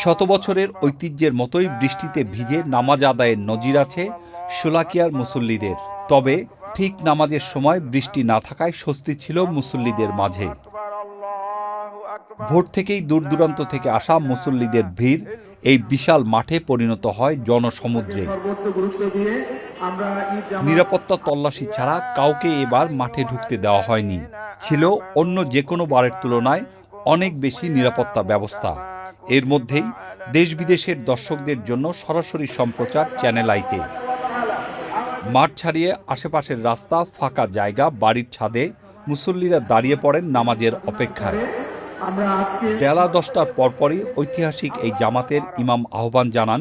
শত বছরের ঐতিহ্যের মতোই বৃষ্টিতে ভিজে নামাজ আদায়ের নজির আছে শোলাকিয়ার মুসল্লিদের। তবে ঠিক নামাজের সময় বৃষ্টি না থাকায় স্বস্তি ছিল মুসল্লিদের মাঝে। ভোর থেকেই দূর দূরান্ত থেকে আসা মুসল্লিদের ভিড় এই বিশাল মাঠে পরিণত হয় জনসমুদ্রে। নিরাপত্তা তল্লাশি ছাড়া কাউকে এবার মাঠে ঢুকতে দেওয়া হয়নি। ছিল অন্য যে কোনো বারের তুলনায় অনেক বেশি নিরাপত্তা ব্যবস্থা। এর মধ্যেই দেশ বিদেশের দর্শকদের জন্য সরাসরি সম্প্রচার চ্যানেল আইতে। মাঠ ছাড়িয়ে আশেপাশের রাস্তা, ফাঁকা জায়গা, বাড়ির ছাদে মুসল্লিরা দাঁড়িয়ে পড়েন নামাজের অপেক্ষায়। বেলা দশটার পরপরই ঐতিহাসিক এই জামাতের ইমাম আহ্বান জানান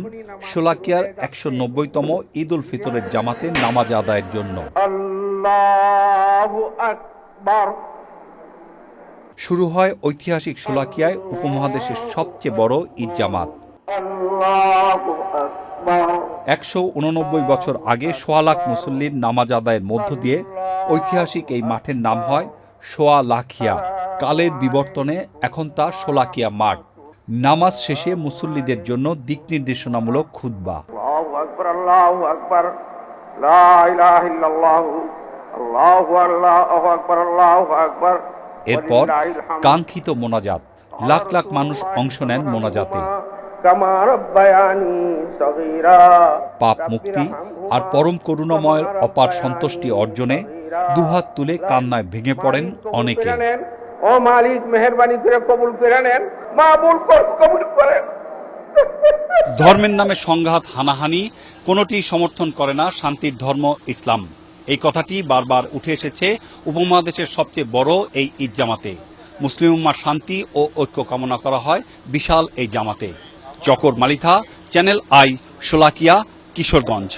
শোলাকিয়ার একশো নব্বইতম ঈদ উল ফিতরের জামাতে নামাজ আদায়ের জন্য। শুরু হয় ঐতিহাসিক শোলাকিয়ায় উপমহাদেশের সবচেয়ে বড় ঈদ জামাত। একশো উননব্বই বছর আগে সোয়া লাখ মুসল্লির নামাজ আদায়ের মধ্য দিয়ে ঐতিহাসিক এই মাঠের নাম হয় সোয়া লাখিয়া। কালের বিবর্তনে এখন তা সোলাকিয়া মাঠ। নামাজ শেষে মুসল্লিদের জন্য দিক নির্দেশনামূলক খুতবা। আল্লাহু আকবার আল্লাহু আকবার। এরপর কাঙ্ক্ষিত মোনাজাত। লাখ লাখ মানুষ অংশ নেন মোনাজাতে। পাপ মুক্তি আর পরম করুণাময়ের অপার সন্তুষ্টি অর্জনে দুহাত তুলে কান্নায় ভেঙে পড়েন অনেকে। ও মালিক মেহেরবানি করে কবুল করে নেন। মাবুল কর কবুল করেন ধর্মের নামে সংঘাত হানাহানি কোনোটি সমর্থন করে না শান্তির ধর্ম ইসলাম। এই কথাটি বারবার উঠে এসেছে উপমহাদেশের সবচেয়ে বড় এই ঈদ জামাতে। মুসলিম উম্মার শান্তি ও ঐক্য কামনা করা হয় বিশাল এই জামাতে। Chakor Malitha, channel I, Sholakia, Kishoreganj.